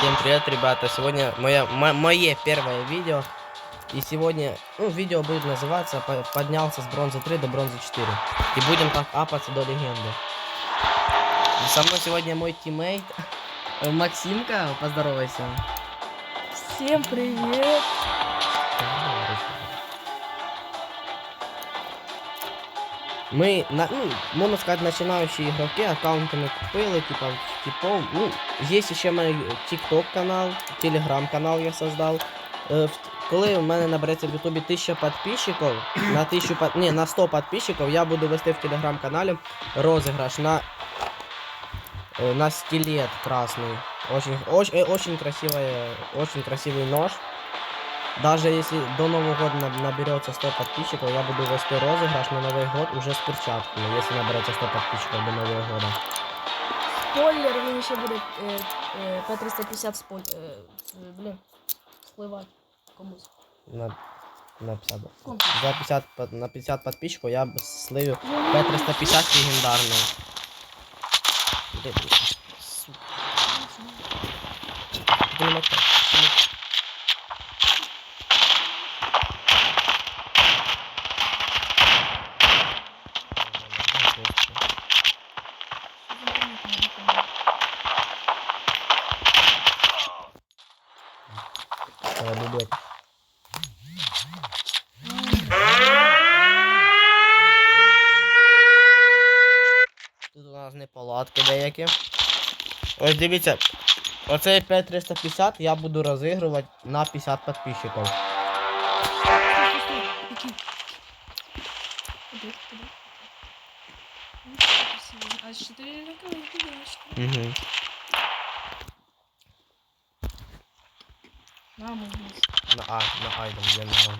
Всем привет, ребята! Сегодня моя, мо- мое первое видео. И сегодня, ну, видео будет называться «По- «Поднялся с бронзы 3 до бронзы 4». И будем так апаться до легенды. И со мной сегодня мой тиммейт Максимка, поздоровайся. Всем привет! Мы, на, ну, можно сказать, начинающие игроки, аккаунты мы купили, типа, типов. Ну, есть ще мой TikTok канал, Telegram канал я создал. Е, в- Коли в мене набереться в Ютубі 1000 підписчиків, на 1000 под- ні, на 100 підписчиків я буду вести в телеграм-каналі розіграш на е, на скелет красный. Очень, очень, э, очень красивая, очень красивый нож. Даже если до Нового года наб- наберется 100 подписчиков, я буду вести розыгрыш на Новый год уже с перчатками, если наберется 100 подписчиков до Нового года. Спойлер, він ще буде е, е, П350 спой... Е, е, блін, спливати комусь. На, на 50. Кому? За 50, под- на 50 подписчиков я б сливю П350 Деякі. Ось дивіться, оцей 5350 я буду розігрувати на 50 підписчиків. А з 4 років підеш. Угу. Маму вниз. На А, на Айден, я не знаю.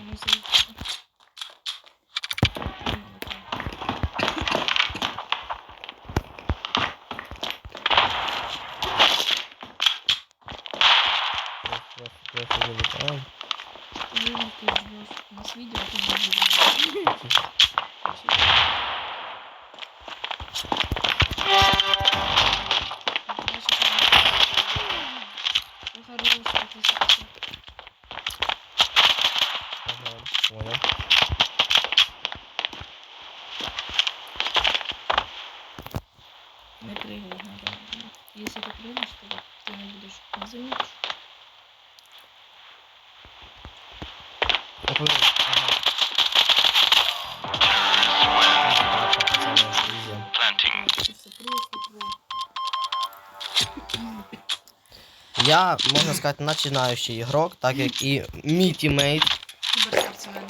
Я, можна сказати, починаючий ігрок, так як і мій тімейт. Киберспортсмен.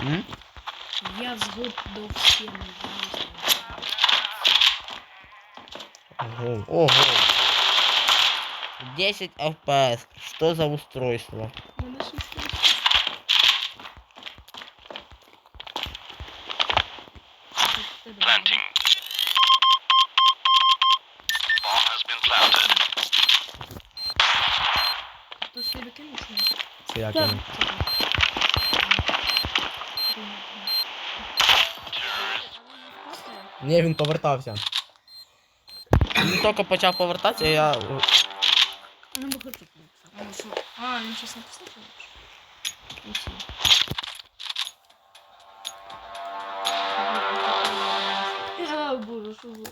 М? Я згод до всем. Ого, ого. 10 FPS. Что за устройство? Це як Так. він? Ні, він повертався. Він тільки почав повертатися, я. Бо хочу. А, він щось написав? Боже, що ви?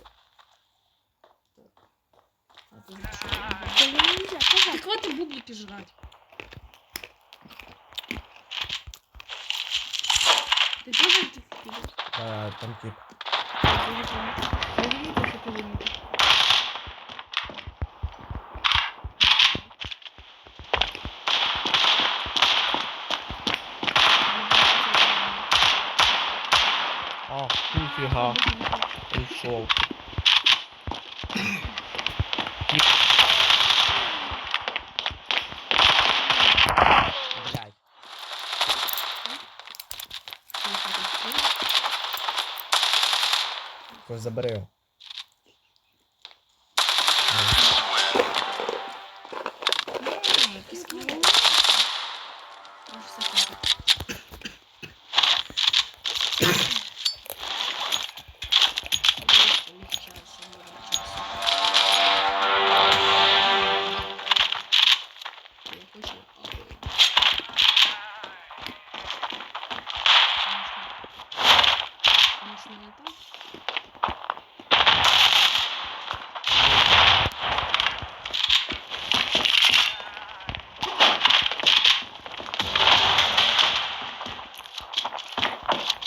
А, ти що? Так вот и бублики жрать. Не теж что ты заметил. А, ніфіга. Прийшов. Ось забери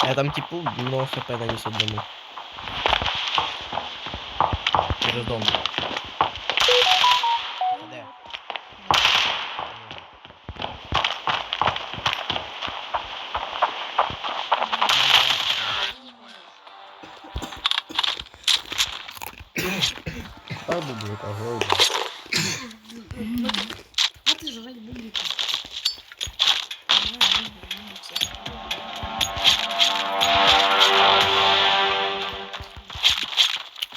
Я там типу много хп наніс одному. Через дом. Де? Та бублика, гойда. А ти жрать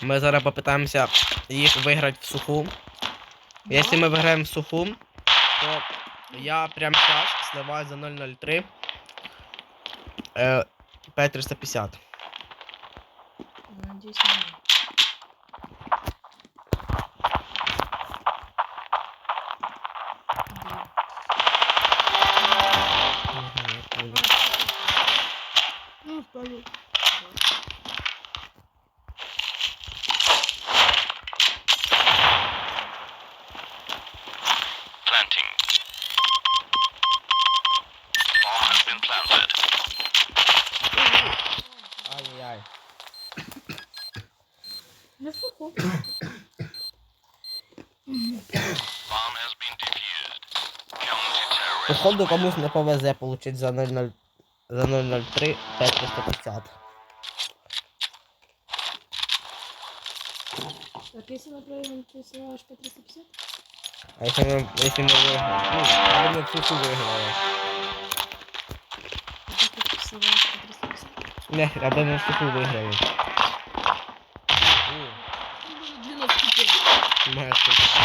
Ми зараз попитаємося їх виграти в суху. Якщо ми виграємо в суху, то я прямо зараз сливаю за 003 е, П350. Надеюсь, не. Ну, впаду. Planting. Bomb has been planted. Ай-яй. Не сухо. Bomb has been defused. Counter-terrorist. Походу комусь не повезе получить за 00 за 003 П350. Так, если, например, ты снимаешь по 350? А якщо ми, якщо ми виграємо? Ну. А ты снимаешь по 350? Не, я думаю, в суху виграли. Ну, 95. Має щось.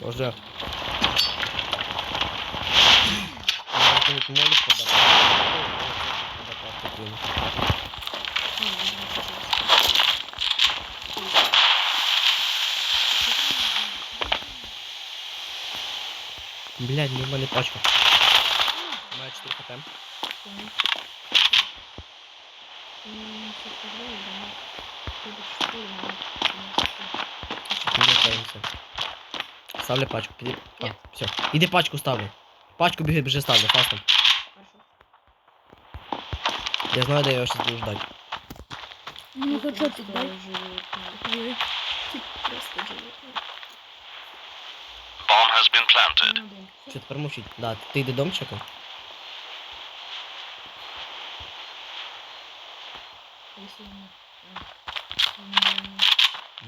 Тоже. Може, ти не можеш? Блядь, не мене пачка. Має 4 хп. Не паемся. Ставлю пачку. Піди. А, все. Іди пачку ставлю. Пачку біги, біжи ставлю, фастом. Я знаю, де я його сейчас буду ждать. Ну, то что ты дай? Просто. Bomb has been planted. Що тепер мовчить? Да, ти йди дом чекай.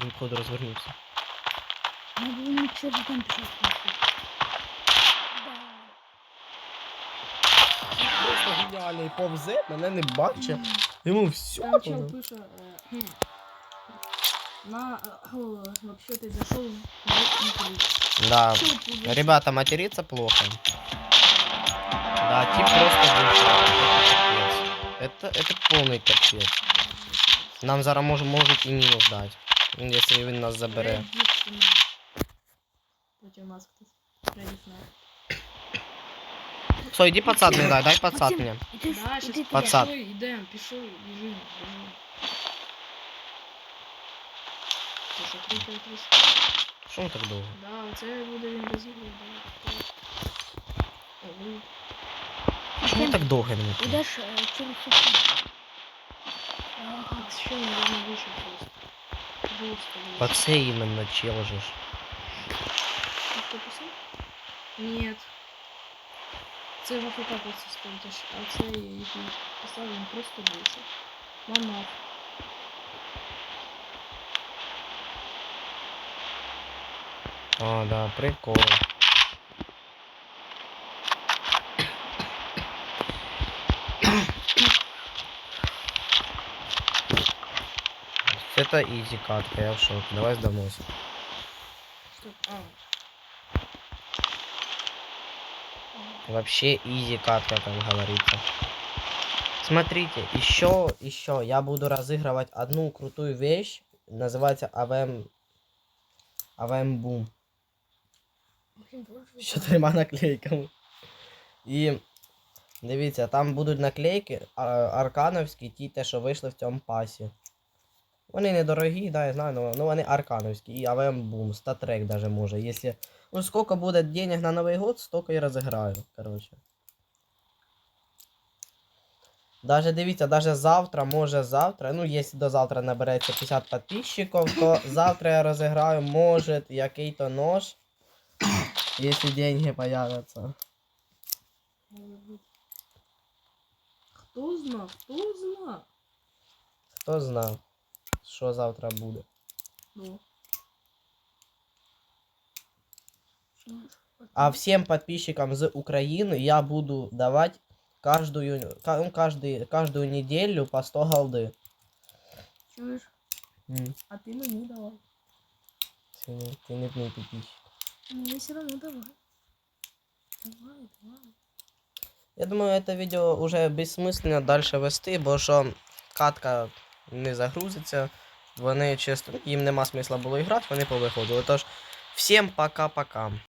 Він походу розвернувся. Ну, что ты там пишешь? Просто геніальний повзе, мене не бачить. Йому все. Там чел пише, э, хм, на, э, о, вообще ты зашел в интервью. Да. Чел пиздец. Ребята, материться плохо. Да, тип просто вышел. Это, это полный капец. Нам зараз може, можуть і мінус дати. Якщо він нас забере. Reddit на. Против маски. Reddit на. Все, иди подсад мне дай, дай подсад мне. Да, сейчас Пацан. пішли, йдем, пішли, біжим, біжим. Це що, три, три, три. Що так довго? Да, оце буде він розігрувати, да. О, ви. Чому так довго не можна? Идешь через сухую. Так, що він не вийшов просто. Господи. Оце іменно чел же ж. Ти хто писав? Нет. Це в АФК просто стоїть, а щ- а це який писав, він просто вийшов. Монах. А, да, прикол. Это изи катка, я в шоке. Давай сдамся. Стоп. А. Вообще изи катка, как говорится. Смотрите, еще, еще я буду разыгрывать одну крутую вещь. Называется АВМ... АВМ Бум. з чотирма наклейками. І дивіться, там будуть наклейки а, аркановські, ті, те, що вийшли в цьому пасі. Вони недорогі, да, я знаю, но, ну вони аркановські. І АВМ Бум, статрек даже може. Якщо. Ну сколько буде денег на Новий год, столько і розіграю. Короче. Даже дивіться, даже завтра, може завтра, ну, якщо до завтра набереться 50 підписчиків, то завтра я розіграю, може, який-то нож, якщо деньги бути. Хто зна? Хто зна? Хто знає, що завтра буде. Ну. А всем подписчикам з України я буду давать каждую, ка- ну, каждый, каждую неделю по 100 голды. Чуєш? М, А ти мені давай. Ты, не- ты не мой подписчик. Мені все одно давай. Давай, давай. Я думаю, это відео уже безсмисленно дальше вести, бо що катка не загрузиться. Вони чисто, їм нема смисла було грати, вони повиходили. Тож, всім пока-пока.